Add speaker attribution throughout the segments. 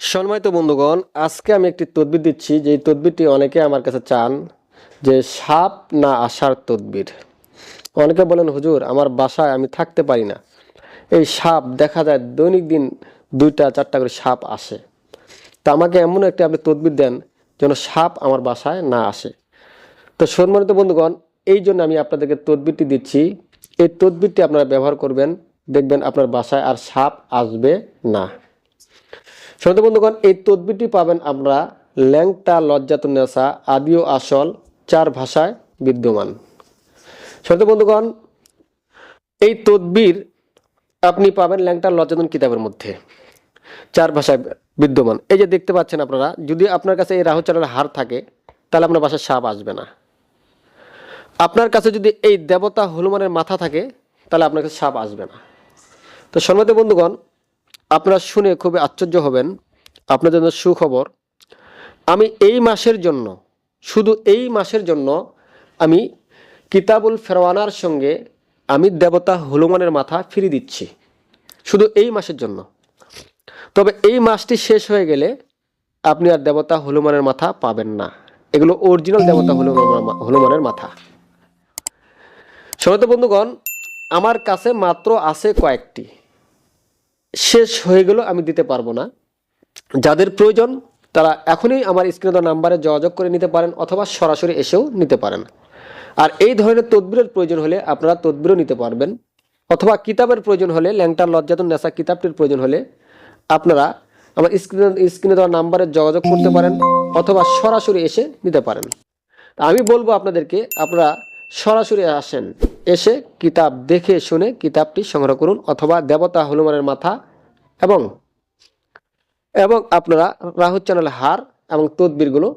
Speaker 1: সম্মানিত বন্ধুগণ, আজকে আমি একটি তদবির দিচ্ছি। যে তদবিরটি অনেকে আমার কাছে চান যে সাপ না আসার তদবির। অনেকে বলেন, হুজুর, আমার বাসায় আমি থাকতে পারি না। এই সাপ দেখা যায় দৈনিক দিন দুইটা, চারটা করে সাপ আসে। তা আমাকে এমন একটি আপনি তদবির দেন যেন সাপ আমার বাসায় না আসে। তো সম্মানিত বন্ধুগণ, এই জন্য আমি আপনাদেরকে তদবিরটি দিচ্ছি। এই তদবিরটি আপনারা ব্যবহার করবেন, দেখবেন আপনার বাসায় আর সাপ আসবে না। শ্রোতা বন্ধুগণ, এই তদবিরটি পাবেন আমরা ল্যাংটা লজ্জাতুন্নেসা আদি ও আসল চার ভাষায় বিদ্যমান। শ্রোতা বন্ধুগণ, এই তদবির আপনি পাবেন ল্যাংটা লজ্জাতুন কিতাবের মধ্যে, চার ভাষায় বিদ্যমান। এই যে দেখতে পাচ্ছেন আপনারা, যদি আপনার কাছে এই রাহুচালের হার থাকে, তাহলে আপনার বাসায় সাপ আসবে না। আপনার কাছে যদি এই দেবতা হনুমানের মাথা থাকে, তাহলে আপনার কাছে সাপ আসবে না। তো সম্মানিত বন্ধুগণ আপনারা শুনে খুবই আশ্চর্য হবেন। আপনাদের জন্য সুখবর। আমি এই মাসের জন্য, শুধু এই মাসের জন্য, আমি কিতাবুল ফেরওয়ানার সঙ্গে আমি দেবতা হনুমানের মাথা ফিরে দিচ্ছি। শুধু এই মাসের জন্য। তবে এই মাসটি শেষ হয়ে গেলে আপনি আর দেবতা হনুমানের মাথা পাবেন না। এগুলো অরিজিনাল দেবতা হনুমানের মাথা। শ্রোত বন্ধুগণ, আমার কাছে মাত্র আছে কয়েকটি। শেষ হয়ে গেল, আমি দিতে পারব না। যাদের প্রয়োজন, তারা এখনই আমার স্ক্রিনে দেওয়া নাম্বারে যোগাযোগ করে নিতে পারেন অথবা সরাসরি এসেও নিতে পারেন। আর এই ধরনের তদবিরের প্রয়োজন হলে আপনারা তদবিরও নিতে পারবেন। অথবা কিতাবের প্রয়োজন হলে, ল্যাংটার লজ্জাতন নেশা কিতাবটির প্রয়োজন হলে আপনারা আমার স্ক্রিনে স্ক্রিনে দেওয়া নাম্বারে যোগাযোগ করতে পারেন অথবা সরাসরি এসে নিতে পারেন। আমি বলব আপনাদেরকে, আপনারা সরাসরি আসেন। এসে কিতাব দেখে শুনে কিতাবটি সংগ্রহ করুন অথবা দেবতা হনুমানের মাথা এবং এবং আপনারা রাহুল চ্যানেল হার এবং তদবিরগুলো।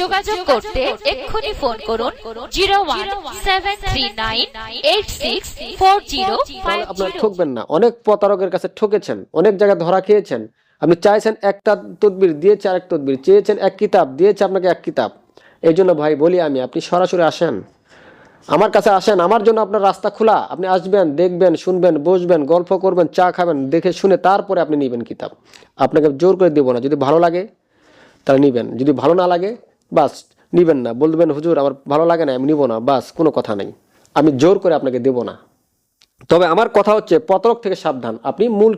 Speaker 2: যোগাযোগ করতে এক্ষুনি ফোন করুন zero one seven three nine eight six four zero
Speaker 1: আপনারা ঠকবেন না। অনেক প্রতারকের কাছে ঠকেছেন অনেক জায়গায় ধরা খেয়েছেন। আপনি চাইছেন একটা তদবির দিয়েছে আরেক তদবির চেয়েছেন এক কিতাব দিয়েছে আপনাকে এক কিতাব। এই জন্য ভাই বলি আমি আপনি সরাসরি আসেন। আমার কাছে আসেন, আমার জন্য আপনার রাস্তা খোলা। আপনি আসবেন, দেখবেন, শুনবেন, বসবেন, গল্প করবেন, চা খাবেন, দেখে শুনে তারপরে আপনি নেবেন কিতাব। আপনাকে জোর করে দেবো না, যদি ভালো লাগে তাহলে নিবেন, যদি ভালো না লাগে, বাস, নিবেন না। বলবেন, হুজুর, আমার ভালো লাগে না, আমি নিব না। বাস, কোনো কথা নেই। আমি জোর করে আপনাকে দেব না। তবে আমার কথা হচ্ছে, পতরক থেকে সাবধান। আপনি মূল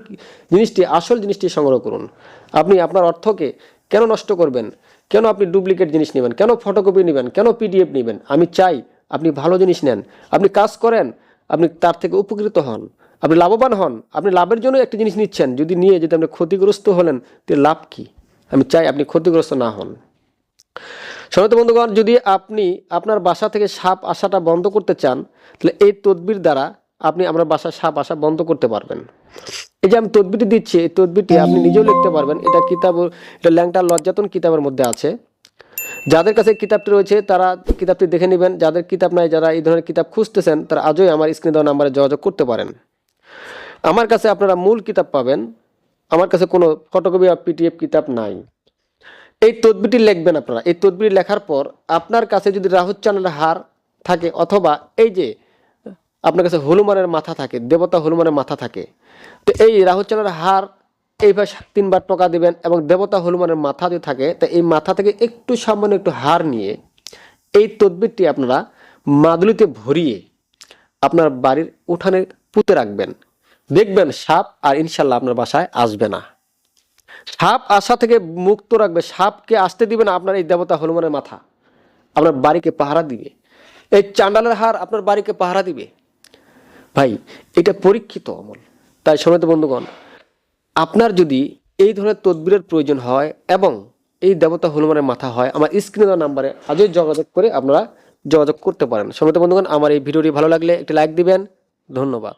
Speaker 1: জিনিসটি, আসল জিনিসটি সংগ্রহ করুন। আপনি আপনার অর্থকে কেন নষ্ট করবেন? কেন আপনি ডুপ্লিকেট জিনিস নেবেন? কেন ফটোকপি নেবেন? কেন পিডিএফ নেবেন? আমি চাই আপনি ভালো জিনিস নেন, আপনি কাজ করেন, আপনি তার থেকে উপকৃত হন, আপনি লাভবান হন, আপনি লাভের জন্য একটা জিনিস নিচ্ছেন, যদি নিয়ে যদি আপনি ক্ষতিগ্রস্ত হলেন, তো লাভ কি? আমি চাই আপনি ক্ষতিগ্রস্ত না হন। সনাতন বন্ধুগণ, যদি আপনি আপনার বাসা থেকে সাপ আসাটা বন্ধ করতে চান, তাহলে এই তদবির দ্বারা আপনি আপনার বাসায় সাপ আসা বন্ধ করতে পারবেন। এই যে আমি তদবিরটি দিচ্ছি, এই তদবিরটি আপনি নিজেও লিখতে পারবেন। এটা কিতাব, এটা ল্যাংটা লজ্জাতন কিতাবের মধ্যে আছে। যাদের কাছে কিতাবটি রয়েছে, তারা কিতাবটি দেখে নেবেন। যাদের কিতাব নাই, যারা এই ধরনের কিতাব খুঁজতেছেন, তারা আজই আমার স্ক্রিনে দেওয়া নাম্বারে যোগাযোগ করতে পারেন। আমার কাছে আপনারা মূল কিতাব পাবেন। আমার কাছে কোনো ফটোকপি বা পিটিএফ কিতাব নাই। এই তদবিটি লিখবেন আপনারা। এই তদবিটি লেখার পর আপনার কাছে যদি রাহুল চ্যানেলের হার থাকে অথবা এই যে আপনার কাছে হনুমানের মাথা থাকে, দেবতা হনুমানের মাথা থাকে, তো এই রাহুল চ্যানেলের হার এইভাবে তিনবার টকা দিবেন এবং দেবতা হনুমানের মাথা যদি থাকে, তো এই মাথা থেকে একটু সামান্য একটু হার নিয়ে এই তদবিরটি আপনারা মাদুলিতে ভরিয়ে আপনার বাড়ির উঠানে পুঁতে রাখবেন। দেখবেন সাপ আর ইনশাল্লাহ আপনার বাসায় আসবে না। সাপ আসা থেকে মুক্ত রাখবে। সাপকে আসতে দিবে না আপনার এই দেবতা হনুমানের মাথা। আপনার বাড়িকে পাহারা দিবে। এই চান্ডালের হার আপনার বাড়িকে পাহারা দিবে। ভাই, এটা পরীক্ষিত অমল তাই সমিত বন্ধুগণ আপনার যদি এই ধরনের তদবিরের প্রয়োজন হয় এবং এই দেবতা হনুমানের মাথা হয়, আমার স্ক্রিনে দেওয়া নাম্বারে আজও যোগাযোগ করে আপনারা যোগাযোগ করতে পারেন। সমিত বন্ধুগণ, আমার এই ভিডিওটি ভালো লাগলে একটি লাইক দিবেন। ধন্যবাদ।